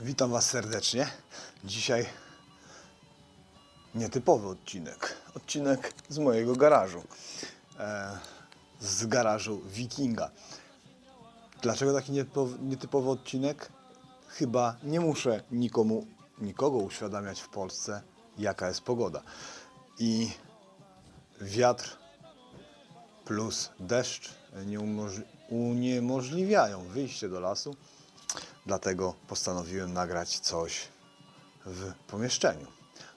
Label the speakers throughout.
Speaker 1: Witam Was serdecznie. Dzisiaj nietypowy odcinek. Odcinek z mojego garażu. E, z garażu Wikinga. Dlaczego taki nietypowy, odcinek? Chyba nie muszę nikomu, nikogo uświadamiać w Polsce, jaka jest pogoda. I wiatr plus deszcz nie uniemożliwiają wyjście do lasu. Dlatego postanowiłem nagrać coś w pomieszczeniu.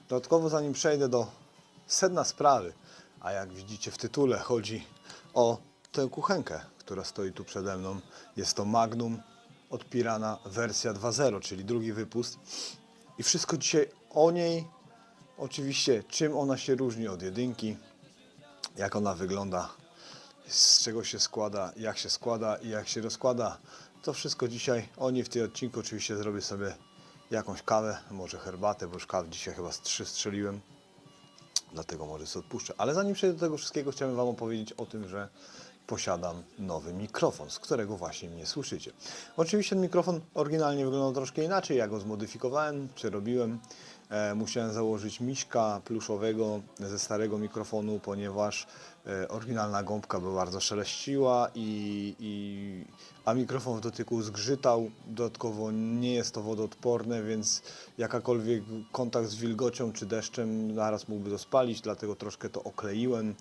Speaker 1: Dodatkowo, zanim przejdę do sedna sprawy, a jak widzicie w tytule, chodzi o tę kuchenkę, która stoi tu przede mną. Jest to Magnum od Pirana wersja 2.0, czyli drugi wypust. I wszystko dzisiaj o niej. Oczywiście, czym ona się różni od jedynki, jak ona wygląda, z czego się składa, jak się składa i jak się rozkłada. To wszystko dzisiaj o niej w tym odcinku. Oczywiście zrobię sobie jakąś kawę, może herbatę, bo już kaw dzisiaj chyba z trzy strzeliłem. Dlatego może sobie odpuszczę. Ale zanim przejdę do tego wszystkiego, chciałem Wam opowiedzieć o tym, że posiadam nowy mikrofon, z którego właśnie mnie słyszycie. Oczywiście ten mikrofon oryginalnie wyglądał troszkę inaczej. Ja go zmodyfikowałem, przerobiłem. E, musiałem założyć miśka pluszowego ze starego mikrofonu, ponieważ oryginalna gąbka była bardzo szeleściła, i, i, a mikrofon w dotyku zgrzytał. Dodatkowo nie jest to wodoodporne, więc jakakolwiek kontakt z wilgocią czy deszczem naraz mógłby to spalić, dlatego troszkę to okleiłem.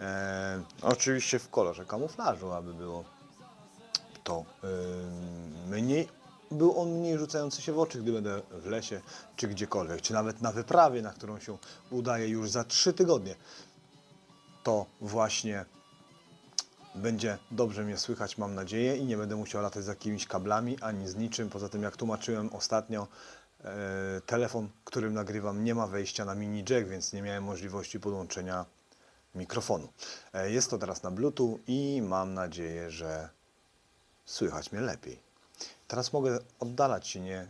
Speaker 1: E, oczywiście w kolorze kamuflażu, aby było to y, mniej, był on mniej rzucający się w oczy, gdy będę w lesie czy gdziekolwiek, czy nawet na wyprawie, na którą się udaję już za trzy tygodnie. To właśnie będzie dobrze mnie słychać, mam nadzieję, i nie będę musiał latać z jakimiś kablami ani z niczym. Poza tym, jak tłumaczyłem ostatnio, e, telefon, którym nagrywam, nie ma wejścia na mini jack, więc nie miałem możliwości podłączenia mikrofonu. E, Jest to teraz na Bluetooth i mam nadzieję, że słychać mnie lepiej. Teraz mogę oddalać się, nie,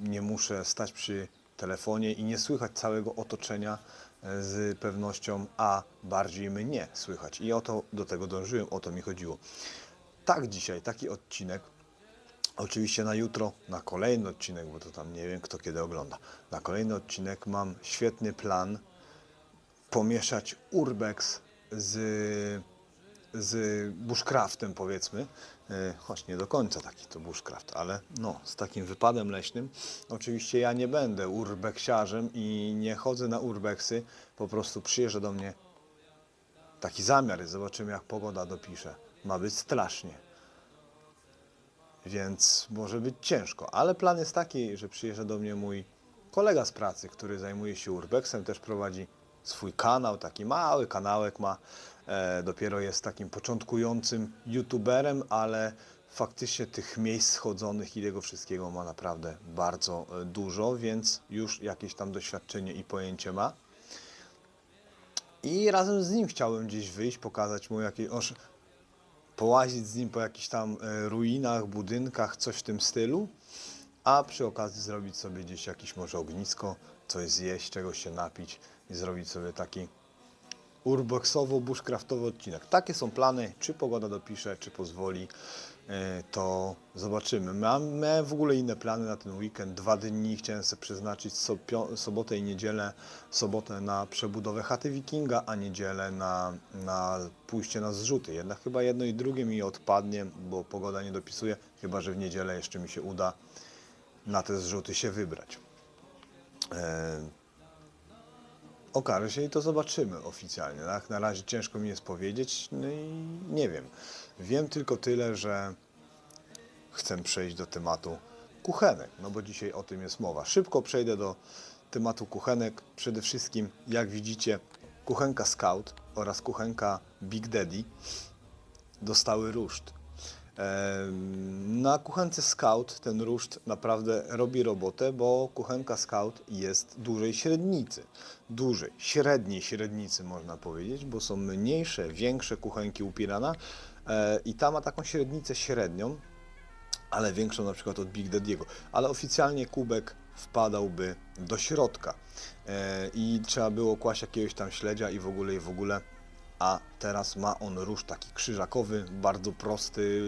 Speaker 1: nie muszę stać przy telefonie i nie słychać całego otoczenia z pewnością, a bardziej mnie słychać. I o to do tego dążyłem, o to mi chodziło. Tak dzisiaj, taki odcinek. Oczywiście na jutro, na kolejny odcinek, bo to tam nie wiem kto kiedy ogląda. Na kolejny odcinek mam świetny plan pomieszać urbex z, z bushcraftem powiedzmy, choć nie do końca taki to bushcraft, ale no, z takim wypadem leśnym. Oczywiście ja nie będę urbeksiarzem i nie chodzę na urbexy, po prostu przyjeżdża do mnie taki zamiar i zobaczymy jak pogoda dopisze. Ma być strasznie. Więc może być ciężko, ale plan jest taki, że przyjeżdża do mnie mój kolega z pracy, który zajmuje się urbexem, też prowadzi swój kanał, taki mały kanałek ma. E, dopiero jest takim początkującym youtuberem, ale faktycznie tych miejsc schodzonych i tego wszystkiego ma naprawdę bardzo e, dużo, więc już jakieś tam doświadczenie i pojęcie ma. I razem z nim chciałem gdzieś wyjść, pokazać mu jakieś, połazić z nim po jakichś tam e, ruinach, budynkach, coś w tym stylu, a przy okazji zrobić sobie gdzieś jakieś może ognisko, coś zjeść, czegoś się napić i zrobić sobie taki urbexowo-bushcraftowy odcinek. Takie są plany, czy pogoda dopisze, czy pozwoli, e, to zobaczymy. Mam, miałem w ogóle inne plany na ten weekend, dwa dni chciałem sobie przeznaczyć sobotę i niedzielę, sobotę na przebudowę chaty wikinga, a niedzielę na, na pójście na zrzuty. Jednak chyba jedno i drugie mi odpadnie, bo pogoda nie dopisuje, chyba że w niedzielę jeszcze mi się uda na te zrzuty się wybrać. E, okaże się i to zobaczymy oficjalnie. Tak? Na razie ciężko mi jest powiedzieć, no i nie wiem. Wiem tylko tyle, że chcę przejść do tematu kuchenek, no bo dzisiaj o tym jest mowa. Szybko przejdę do tematu kuchenek. Przede wszystkim, jak widzicie, kuchenka Scout oraz kuchenka Big Daddy dostały ruszt. Na kuchence Scout ten ruszt naprawdę robi robotę, bo kuchenka Scout jest dużej średnicy. Dużej, średniej średnicy można powiedzieć, bo są mniejsze, większe kuchenki u Pirana e, i ta ma taką średnicę średnią, ale większą na przykład od Big Daddy'ego. Ale oficjalnie kubek wpadałby do środka e, i trzeba było kłaść jakiegoś tam śledzia i w ogóle i w ogóle, a teraz ma on ruszt taki krzyżakowy, bardzo prosty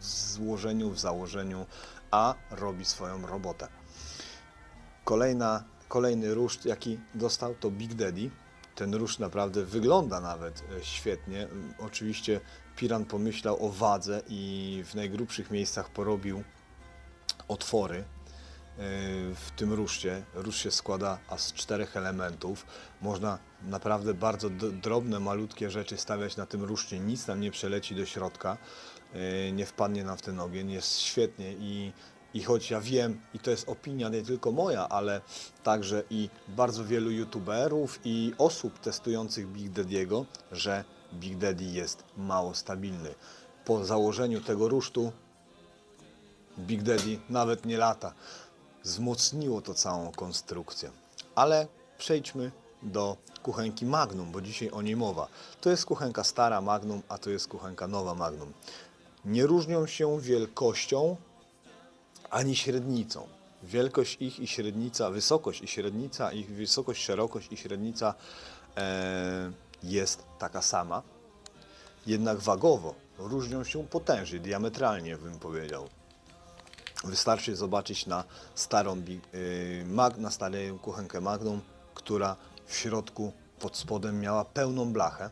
Speaker 1: w złożeniu, w założeniu, a robi swoją robotę. Kolejna, kolejny ruszt, jaki dostał, to Big Daddy. Ten ruszt naprawdę wygląda nawet e, świetnie. Oczywiście Piran pomyślał o wadze i w najgrubszych miejscach porobił otwory e, w tym ruszcie. Rusz się składa z czterech elementów. Można naprawdę bardzo drobne, malutkie rzeczy stawiać na tym ruszcie. Nic nam nie przeleci do środka, e, nie wpadnie nam w ten ogień. Jest świetnie i, i choć ja wiem, i to jest opinia nie tylko moja, ale także i bardzo wielu youtuberów i osób testujących Big Daddy'ego, że Big Daddy jest mało stabilny. Po założeniu tego rusztu Big Daddy nawet nie lata. Wzmocniło to całą konstrukcję. Ale przejdźmy do kuchenki Magnum, bo dzisiaj o niej mowa. To jest kuchenka stara Magnum, a to jest kuchenka nowa Magnum. Nie różnią się wielkością ani średnicą. Wielkość ich i średnica, wysokość i średnica, ich wysokość, szerokość i średnica e, jest taka sama. Jednak wagowo różnią się potężnie, diametralnie bym powiedział. Wystarczy zobaczyć na starą, mag, na starą kuchenkę Magnum, która w środku pod spodem miała pełną blachę.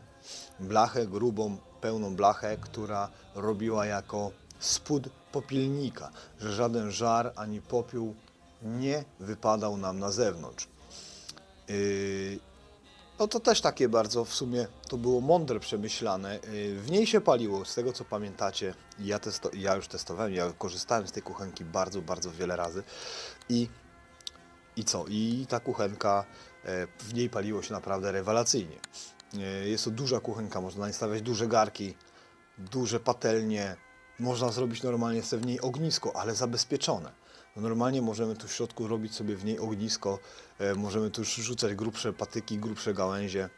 Speaker 1: Blachę grubą, pełną blachę, która robiła jako spód popilnika, że żaden żar ani popiół nie wypadał nam na zewnątrz. Yy, no to też takie bardzo w sumie to było mądre przemyślane. Yy, W niej się paliło, z tego co pamiętacie, ja, testo, ja już testowałem, ja korzystałem z tej kuchenki bardzo, bardzo wiele razy i, i co? I ta kuchenka, w niej paliło się naprawdę rewelacyjnie. E, Jest to duża kuchenka, można na stawiać duże garki, duże patelnie, można zrobić normalnie sobie w niej ognisko, ale zabezpieczone. No normalnie możemy tu w środku robić sobie w niej ognisko, e, możemy tu rzucać grubsze patyki, grubsze gałęzie.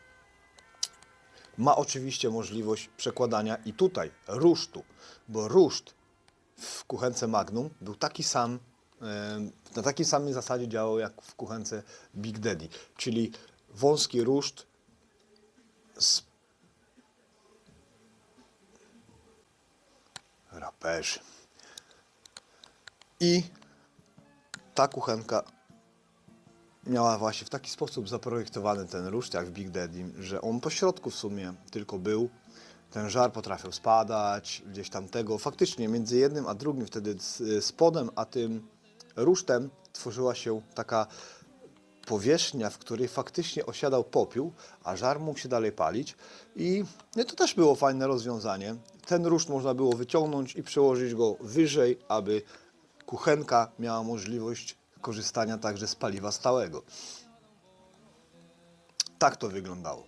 Speaker 1: Ma oczywiście możliwość przekładania i tutaj rusztu, bo ruszt w kuchence Magnum był taki sam, e, na takiej samej zasadzie działał jak w kuchence Big Daddy, czyli wąski ruszt z raperzy. I ta kuchenka miała właśnie w taki sposób zaprojektowany ten ruszt jak w Big Daddy, że on po środku w sumie tylko był. Ten żar potrafił spadać, gdzieś tam tego. Faktycznie między jednym a drugim, wtedy spodem a tym rusztem tworzyła się taka powierzchnia, w której faktycznie osiadał popiół, a żar mógł się dalej palić. I no, to też było fajne rozwiązanie. Ten ruszt można było wyciągnąć i przełożyć go wyżej, aby kuchenka miała możliwość korzystania także z paliwa stałego. Tak to wyglądało.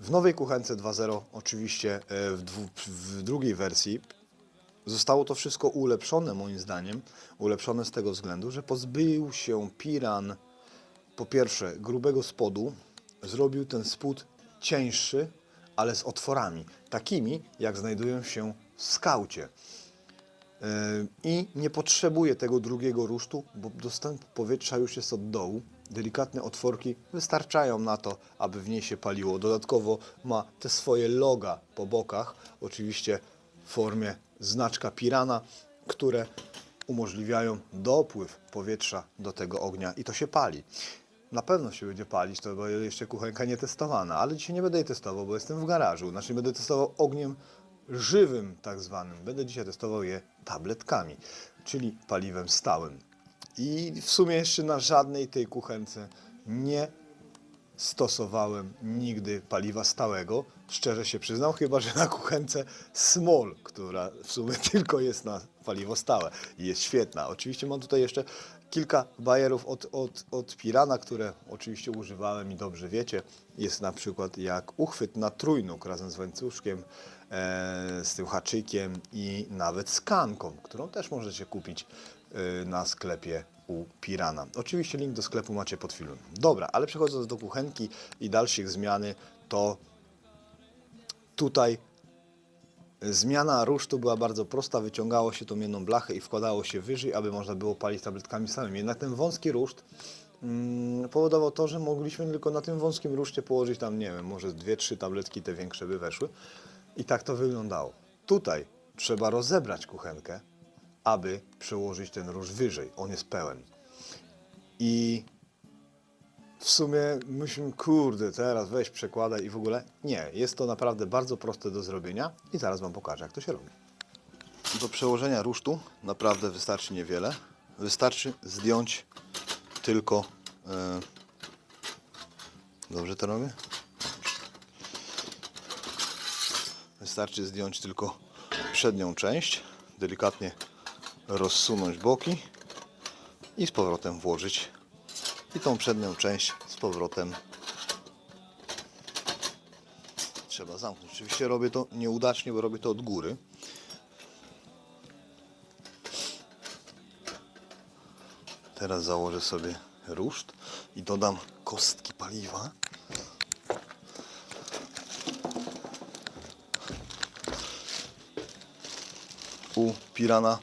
Speaker 1: W nowej kuchence 2.0, oczywiście e, w, dwu, w drugiej wersji, zostało to wszystko ulepszone moim zdaniem. Ulepszone z tego względu, że pozbył się Piran po pierwsze grubego spodu, zrobił ten spód cieńszy, ale z otworami, takimi jak znajdują się w skaucie. Yy, I nie potrzebuje tego drugiego rusztu, bo dostęp powietrza już jest od dołu. Delikatne otworki wystarczają na to, aby w niej się paliło. Dodatkowo ma te swoje loga po bokach, oczywiście w formie znaczka Pirana, które umożliwiają dopływ powietrza do tego ognia i to się pali. Na pewno się będzie palić, to bo jeszcze kuchenka nie testowana, ale dzisiaj nie będę jej testował, bo jestem w garażu. Znaczy będę testował ogniem żywym tak zwanym. Będę dzisiaj testował je tabletkami, czyli paliwem stałym. I w sumie jeszcze na żadnej tej kuchence nie stosowałem nigdy paliwa stałego. Szczerze się przyznam, chyba że na kuchence Small, która w sumie tylko jest na paliwo stałe i jest świetna. Oczywiście mam tutaj jeszcze kilka bajerów od, od, od Pirana, które oczywiście używałem i dobrze wiecie. Jest na przykład jak uchwyt na trójnóg razem z łańcuszkiem, e, z tym haczykiem i nawet z kanką, którą też możecie kupić e, na sklepie u Pirana. Oczywiście link do sklepu macie pod filmem. Dobra, ale przechodząc do kuchenki i dalszych zmiany, to tutaj zmiana rusztu była bardzo prosta. Wyciągało się tą jedną blachę i wkładało się wyżej, aby można było palić tabletkami samymi. Jednak ten wąski ruszt mm, powodował to, że mogliśmy tylko na tym wąskim ruszcie położyć tam, nie wiem, może dwie, trzy tabletki, te większe by weszły. I tak to wyglądało. Tutaj trzeba rozebrać kuchenkę, aby przełożyć ten róż wyżej. On jest pełen. I w sumie myślę, kurde, teraz weź przekładaj i w ogóle. Nie, jest to naprawdę bardzo proste do zrobienia i zaraz Wam pokażę, jak to się robi. Do przełożenia rusztu naprawdę wystarczy niewiele. Wystarczy zdjąć tylko. E... Dobrze to robię? Wystarczy zdjąć tylko przednią część, delikatnie rozsunąć boki i z powrotem włożyć. I tą przednią część z powrotem trzeba zamknąć. Oczywiście robię to nieudacznie, bo robię to od góry. Teraz założę sobie ruszt i dodam kostki paliwa. U Pirana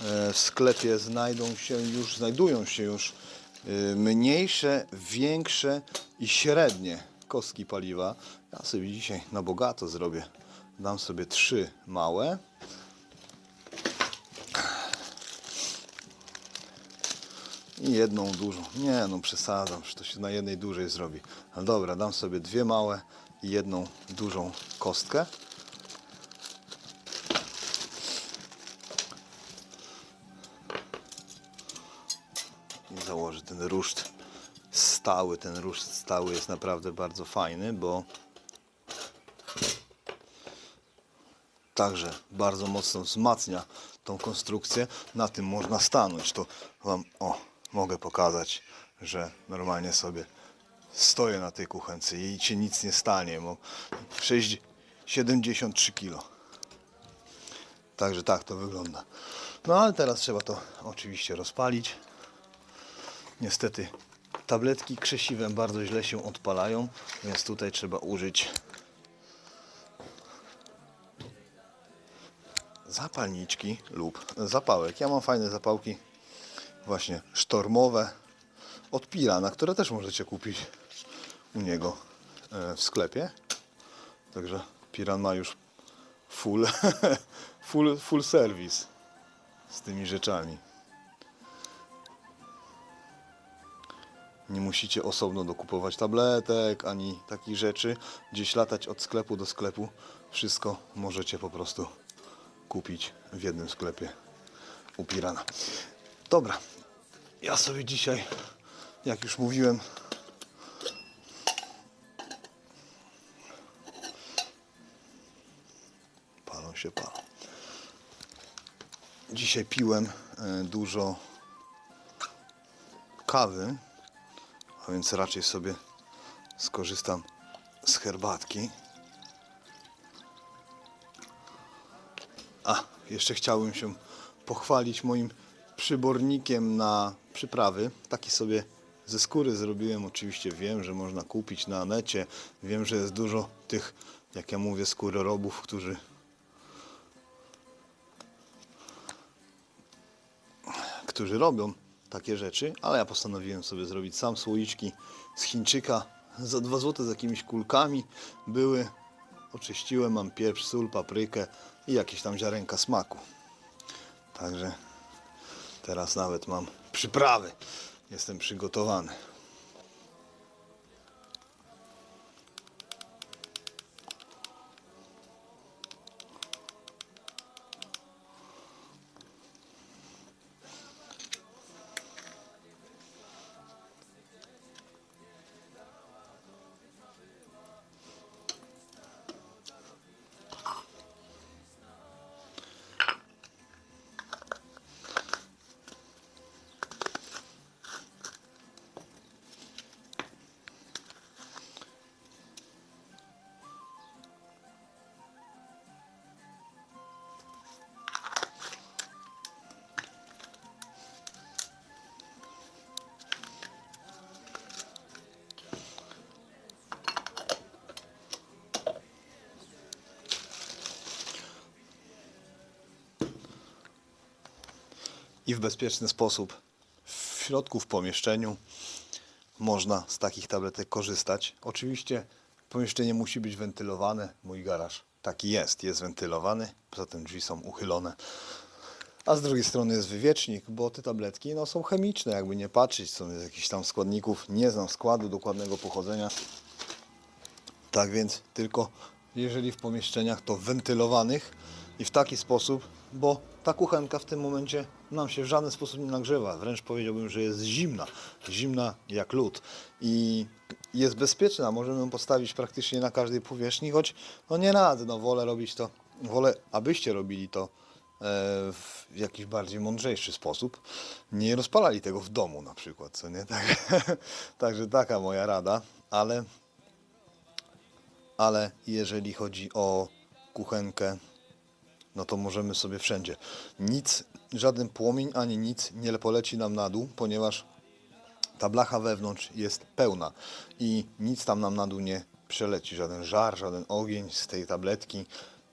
Speaker 1: w sklepie znajdą się już, znajdują się już e, mniejsze, większe i średnie kostki paliwa. Ja sobie dzisiaj na bogato zrobię. Dam sobie trzy małe. I jedną dużą. Nie, no przesadzam, że to się na jednej dużej zrobi. Ale dobra, dam sobie dwie małe i jedną dużą kostkę. Założę ten ruszt stały. Ten ruszt stały jest naprawdę bardzo fajny, bo także bardzo mocno wzmacnia tą konstrukcję. Na tym można stanąć. To Wam o, mogę pokazać, że normalnie sobie stoję na tej kuchence i ci nic nie stanie, bo 6, 73 kg. Także tak to wygląda. No ale teraz trzeba to oczywiście rozpalić. Niestety tabletki krzesiwem bardzo źle się odpalają, więc tutaj trzeba użyć zapalniczki lub zapałek. Ja mam fajne zapałki właśnie sztormowe od Pirana, które też możecie kupić u niego e, w sklepie. Także Piran ma już full, full, full serwis z tymi rzeczami. Nie musicie osobno dokupować tabletek ani takich rzeczy. Gdzieś latać od sklepu do sklepu. Wszystko możecie po prostu kupić w jednym sklepie u Pirana. Dobra, ja sobie dzisiaj, jak już mówiłem, palą się palą. Dzisiaj piłem e, dużo kawy, a więc raczej sobie skorzystam z herbatki. A, jeszcze chciałbym się pochwalić moim przybornikiem na przyprawy. Taki sobie ze skóry zrobiłem. Oczywiście wiem, że można kupić na necie. Wiem, że jest dużo tych, jak ja mówię, skórorobów, którzy którzy robią takie rzeczy, ale ja postanowiłem sobie zrobić sam słoiczki z Chińczyka za 2 zł z jakimiś kulkami były. Oczyściłem, mam pieprz, sól, paprykę i jakieś tam ziarenka smaku. Także teraz nawet mam przyprawy. Jestem przygotowany. I w bezpieczny sposób w środku, w pomieszczeniu można z takich tabletek korzystać. Oczywiście pomieszczenie musi być wentylowane. Mój garaż taki jest, jest wentylowany, poza tym drzwi są uchylone. A z drugiej strony jest wywiecznik, bo te tabletki no, są chemiczne, jakby nie patrzeć, są z jakichś tam składników, nie znam składu dokładnego pochodzenia. Tak więc tylko jeżeli w pomieszczeniach to wentylowanych i w taki sposób, bo ta kuchenka w tym momencie nam się w żaden sposób nie nagrzewa, wręcz powiedziałbym, że jest zimna, zimna jak lód. I jest bezpieczna, możemy ją postawić praktycznie na każdej powierzchni, choć no nie radzę, no wolę robić to, wolę abyście robili to e, w jakiś bardziej mądrzejszy sposób, nie rozpalali tego w domu na przykład, co nie? Tak, także taka moja rada, ale ale jeżeli chodzi o kuchenkę, no to możemy sobie wszędzie. Nic, żaden płomień ani nic nie poleci nam na dół, ponieważ ta blacha wewnątrz jest pełna i nic tam nam na dół nie przeleci, żaden żar, żaden ogień z tej tabletki,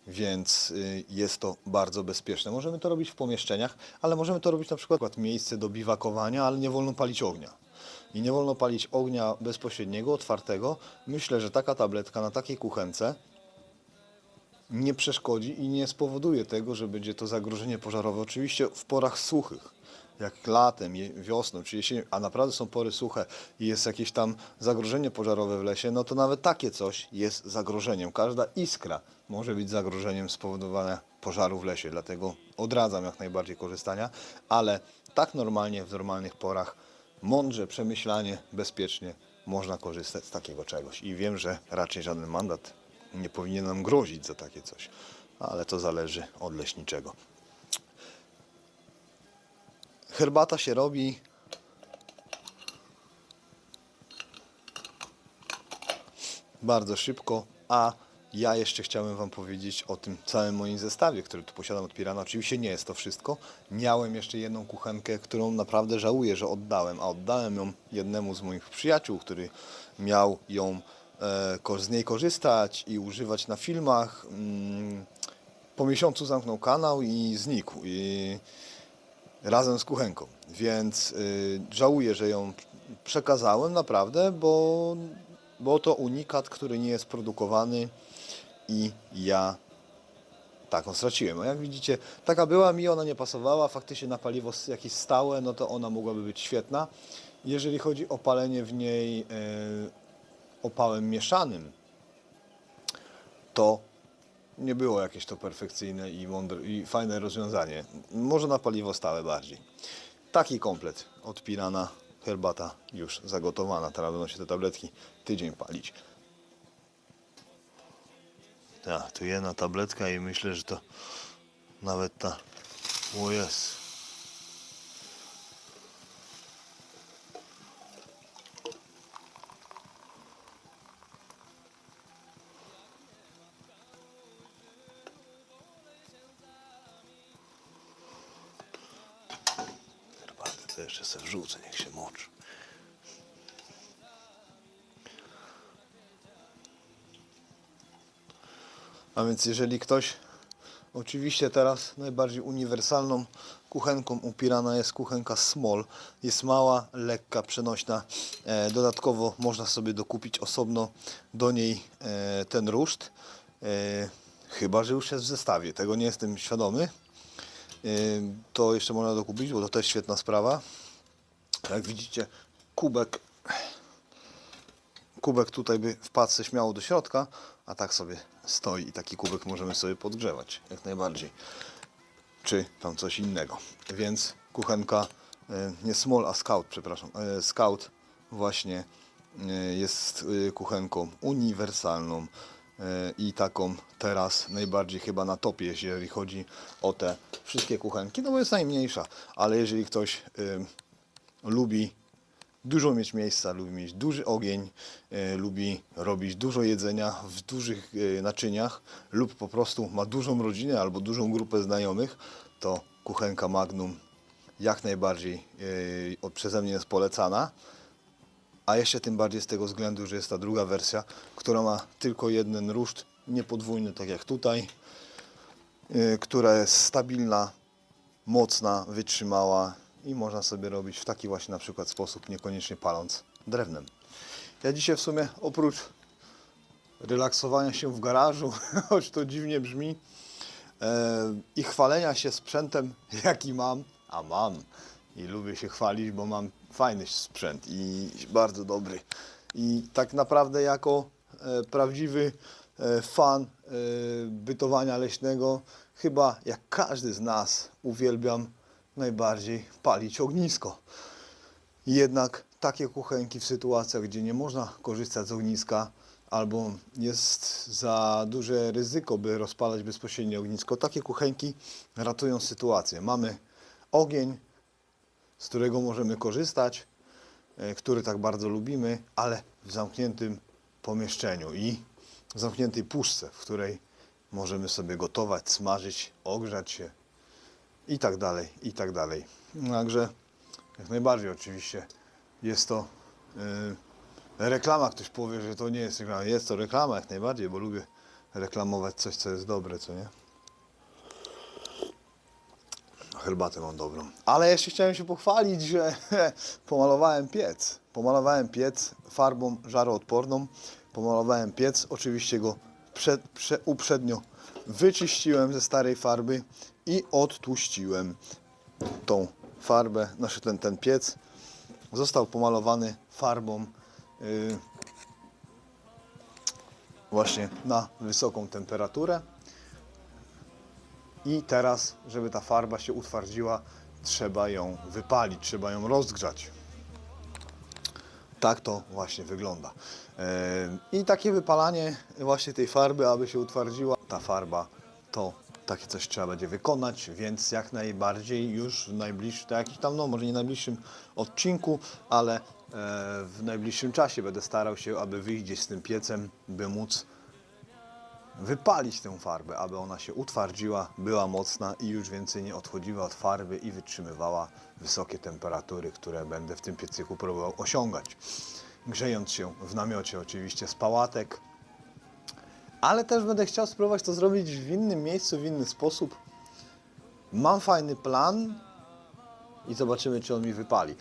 Speaker 1: więc y, jest to bardzo bezpieczne. Możemy to robić w pomieszczeniach, ale możemy to robić na przykład miejsce do biwakowania, ale nie wolno palić ognia. I nie wolno palić ognia bezpośredniego, otwartego. Myślę, że taka tabletka na takiej kuchence nie przeszkodzi i nie spowoduje tego, że będzie to zagrożenie pożarowe. Oczywiście w porach suchych, jak latem, wiosną czy jesienią, a naprawdę są pory suche i jest jakieś tam zagrożenie pożarowe w lesie, no to nawet takie coś jest zagrożeniem. Każda iskra może być zagrożeniem spowodowania pożaru w lesie, dlatego odradzam jak najbardziej korzystania, ale tak normalnie w normalnych porach, mądrze, przemyślanie, bezpiecznie można korzystać z takiego czegoś. I wiem, że raczej żaden mandat nie powinien nam grozić za takie coś, ale to zależy od leśniczego. Herbata się robi. Bardzo szybko, a ja jeszcze chciałem Wam powiedzieć o tym całym moim zestawie, który tu posiadam od Pirana. Oczywiście nie jest to wszystko. Miałem jeszcze jedną kuchenkę, którą naprawdę żałuję, że oddałem, a oddałem ją jednemu z moich przyjaciół, który miał ją z niej korzystać i używać na filmach. Mm, po miesiącu zamknął kanał i znikł. I razem z kuchenką. Więc y, żałuję, że ją przekazałem naprawdę, bo, bo to unikat, który nie jest produkowany i ja taką straciłem. A jak widzicie, taka była mi, ona nie pasowała. Faktycznie na paliwo jakieś stałe, no to ona mogłaby być świetna. Jeżeli chodzi o palenie w niej y, opałem mieszanym, to nie było jakieś to perfekcyjne i mądre i fajne rozwiązanie. Może na paliwo stałe bardziej. Taki komplet od Pirana, herbata już zagotowana. Teraz będą się te tabletki tydzień palić. Tak, tu jedna tabletka i myślę, że to nawet ta... O jest. Więc jeżeli ktoś, oczywiście teraz najbardziej uniwersalną kuchenką u Pirana jest kuchenka Small. Jest mała, lekka, przenośna. E, dodatkowo można sobie dokupić osobno do niej e, ten ruszt. E, chyba, że już jest w zestawie, tego nie jestem świadomy. To jeszcze można dokupić, bo to też świetna sprawa. Jak widzicie, kubek kubek tutaj by wpadł śmiało do środka, a tak sobie stoi i taki kubek możemy sobie podgrzewać jak najbardziej. Czy tam coś innego. Więc kuchenka e, nie Small, a Scout, przepraszam. e, Scout właśnie e, jest kuchenką uniwersalną i taką teraz najbardziej chyba na topie, jeżeli chodzi o te wszystkie kuchenki, no bo jest najmniejsza, ale jeżeli ktoś lubi dużo mieć miejsca, lubi mieć duży ogień, e, lubi robić dużo jedzenia w dużych e, naczyniach lub po prostu ma dużą rodzinę albo dużą grupę znajomych, to kuchenka Magnum jak najbardziej e, przeze mnie jest polecana. A jeszcze tym bardziej z tego względu, że jest ta druga wersja, która ma tylko jeden ruszt, nie podwójny tak jak tutaj, e, która jest stabilna, mocna, wytrzymała i można sobie robić w taki właśnie na przykład sposób, niekoniecznie paląc drewnem. Ja dzisiaj w sumie oprócz relaksowania się w garażu, choć to dziwnie brzmi, e, i chwalenia się sprzętem, jaki mam, a mam i lubię się chwalić, bo mam fajny sprzęt i bardzo dobry. I tak naprawdę jako e, prawdziwy e, fan e, bytowania leśnego, chyba jak każdy z nas uwielbiam najbardziej palić ognisko. Jednak takie kuchenki w sytuacjach, gdzie nie można korzystać z ogniska, albo jest za duże ryzyko, by rozpalać bezpośrednio ognisko, takie kuchenki ratują sytuację. Mamy ogień, z którego możemy korzystać, e, który tak bardzo lubimy, ale w zamkniętym pomieszczeniu i zamkniętej puszce, w której możemy sobie gotować, smażyć, ogrzać się i tak dalej, i tak dalej. Także jak najbardziej oczywiście jest to yy, reklama. Ktoś powie, że to nie jest reklama. Jest to reklama jak najbardziej, bo lubię reklamować coś, co jest dobre, co nie? Herbatę mam dobrą. Ale jeszcze chciałem się pochwalić, że pomalowałem piec. Pomalowałem piec farbą żaroodporną. Pomalowałem piec, oczywiście go przed, prze, uprzednio wyczyściłem ze starej farby i odtłuściłem tą farbę, znaczy ten, ten piec. Został pomalowany farbą yy, właśnie na wysoką temperaturę. I teraz, żeby ta farba się utwardziła, trzeba ją wypalić, trzeba ją rozgrzać. Tak to właśnie wygląda. E, I takie wypalanie właśnie tej farby, aby się utwardziła ta farba, to takie coś trzeba będzie wykonać, więc jak najbardziej już w najbliższym, tak jakiś tam, no może nie najbliższym odcinku, ale e, w najbliższym czasie będę starał się, aby wyjść gdzieś z tym piecem, by móc wypalić tę farbę, aby ona się utwardziła, była mocna i już więcej nie odchodziła od farby i wytrzymywała wysokie temperatury, które będę w tym piecyku próbował osiągać. Grzejąc się w namiocie oczywiście z pałatek, ale też będę chciał spróbować to zrobić w innym miejscu, w inny sposób. Mam fajny plan i zobaczymy, czy on mi wypali.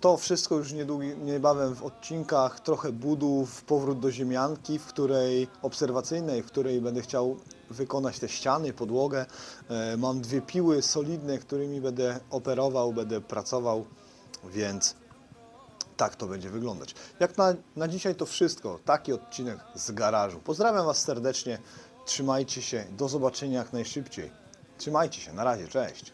Speaker 1: To wszystko już niedługi, niebawem w odcinkach, trochę budów, powrót do ziemianki, w której obserwacyjnej, w której będę chciał wykonać te ściany, podłogę. E, mam dwie piły solidne, którymi będę operował, będę pracował, więc tak to będzie wyglądać. Jak na, na dzisiaj to wszystko. Taki odcinek z garażu. Pozdrawiam Was serdecznie. Trzymajcie się. Do zobaczenia jak najszybciej. Trzymajcie się. Na razie. Cześć.